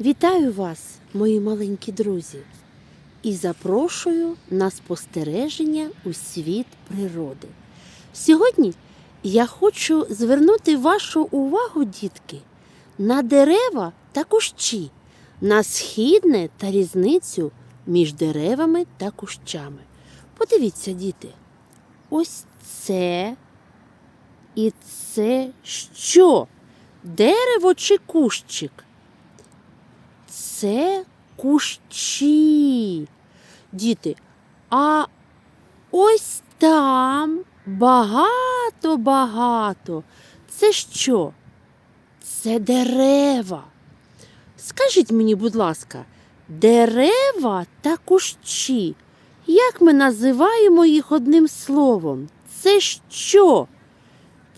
Вітаю вас, мої маленькі друзі, і запрошую на спостереження у світ природи. Сьогодні я хочу звернути вашу увагу, дітки, на дерева та кущі, на східне та різницю між деревами та кущами. Подивіться, діти, ось це і це що? Дерево чи кущик? Це кущі. Діти, а ось там багато-багато. Це що? Це дерева. Скажіть мені, будь ласка, дерева та кущі. Як ми називаємо їх одним словом? Це що?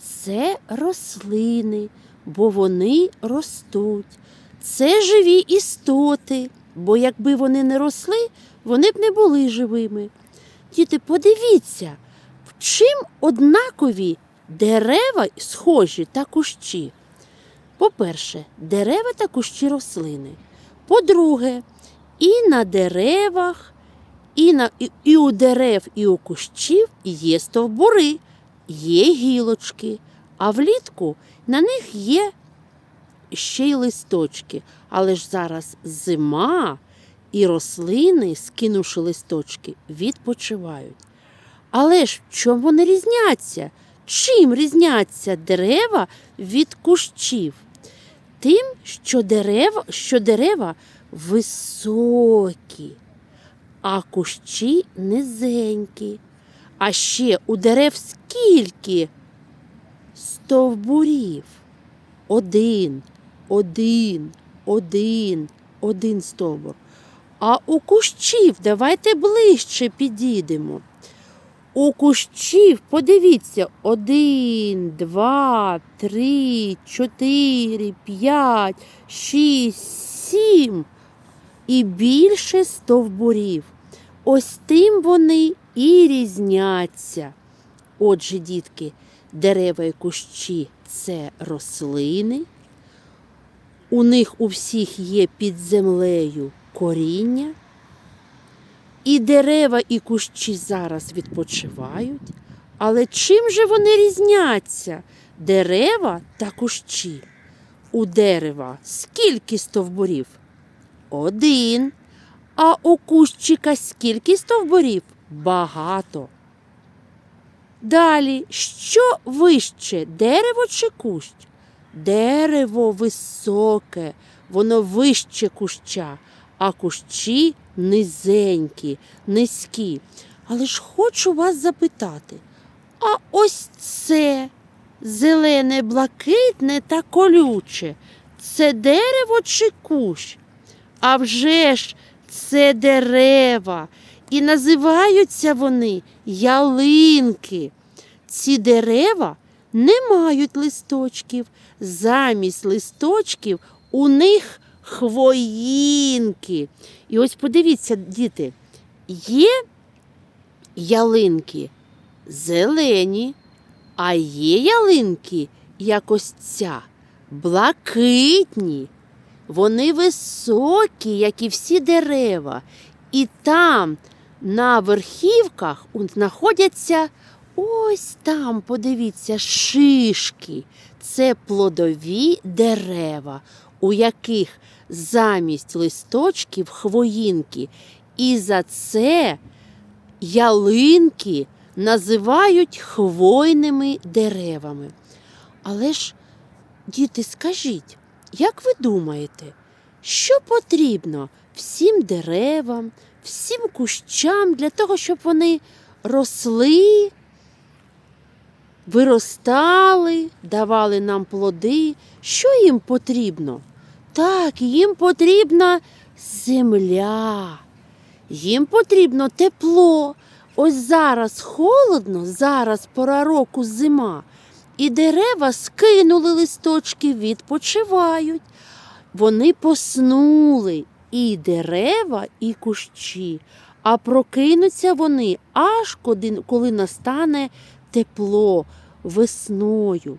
Це рослини, бо вони ростуть. Це живі істоти, бо якби вони не росли, вони б не були живими. Діти, подивіться, в чим однакові дерева схожі та кущі. По-перше, дерева та кущі рослини. По-друге, і на деревах, і, на, і, і у дерев, і у кущів є стовбури, є гілочки, а влітку на них є ще й листочки. Але ж зараз зима, і рослини, скинувши листочки, відпочивають. Але ж в чому вони різняться? Чим різняться дерева від кущів? Тим, що дерева, що дерева високі, а кущі низенькі. А ще у дерев скільки стовбурів? Один, один, один, один стовбур. А у кущів давайте ближче підійдемо. У кущів, подивіться, один, два, три, чотири, п'ять, шість, сім і більше стовбурів. Ось тим вони і різняться. Отже, дітки, дерева і кущі це рослини. У них у всіх є під землею коріння. І дерева і кущі зараз відпочивають. Але чим же вони різняться? Дерева та кущі. У дерева скільки стовбурів? Один. А у кущика скільки стовбурів? Багато. Далі, що вище, дерево чи кущ? Дерево високе, воно вище куща, а кущі низенькі, низькі. Але ж хочу вас запитати, а ось це зелене, блакитне та колюче, це дерево чи кущ? А вже ж це дерева, і називаються вони ялинки. Ці дерева не мають листочків. Замість листочків у них хвоїнки. І ось подивіться, діти, є ялинки зелені, а є ялинки, як ось ця, блакитні. Вони високі, як і всі дерева. І там, на верхівках, знаходяться ось там, подивіться, шишки. Це плодові дерева, у яких замість листочків хвоїнки. І за це ялинки називають хвойними деревами. Але ж, діти, скажіть, як ви думаєте, що потрібно всім деревам, всім кущам для того, щоб вони росли, виростали, давали нам плоди? Що їм потрібно? Так, їм потрібна земля, їм потрібно тепло. Ось зараз холодно, зараз пора року зима, і дерева скинули листочки, відпочивають. Вони поснули і дерева, і кущі, а прокинуться вони аж коли, настане тепло весною.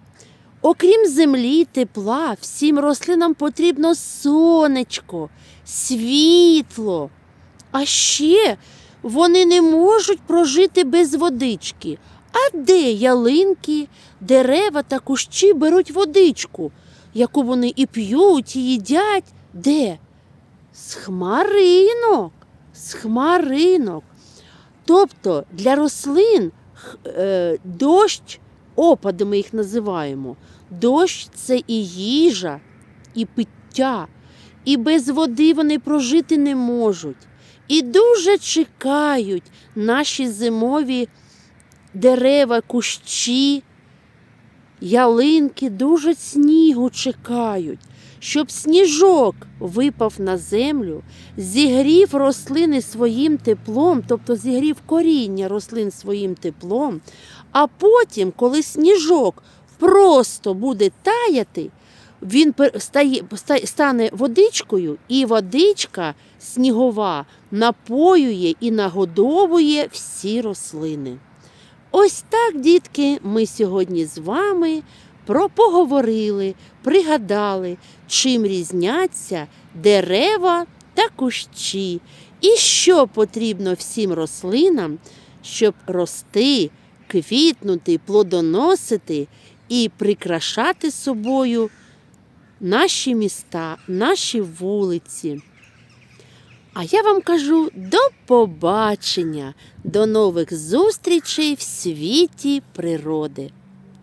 Окрім землі, тепла, всім рослинам потрібно сонечко, світло. А ще вони не можуть прожити без водички. А де ялинки, дерева та кущі беруть водичку, яку вони і п'ють, і їдять? Де? З хмаринок, з хмаринок. Тобто для рослин дощ, опади ми їх називаємо. Дощ це і їжа, і пиття, і без води вони прожити не можуть. І дуже чекають наші зимові дерева, кущі, ялинки дуже снігу чекають, щоб сніжок випав на землю, зігрів рослини своїм теплом, тобто зігрів коріння рослин своїм теплом, а потім, коли сніжок просто буде таяти, він стане водичкою, і водичка снігова напоює і нагодовує всі рослини. Ось так, дітки, ми сьогодні з вами про поговорили, пригадали, чим різняться дерева та кущі, і що потрібно всім рослинам, щоб рости, квітнути, плодоносити і прикрашати собою наші міста, наші вулиці. А я вам кажу до побачення, до нових зустрічей в світі природи.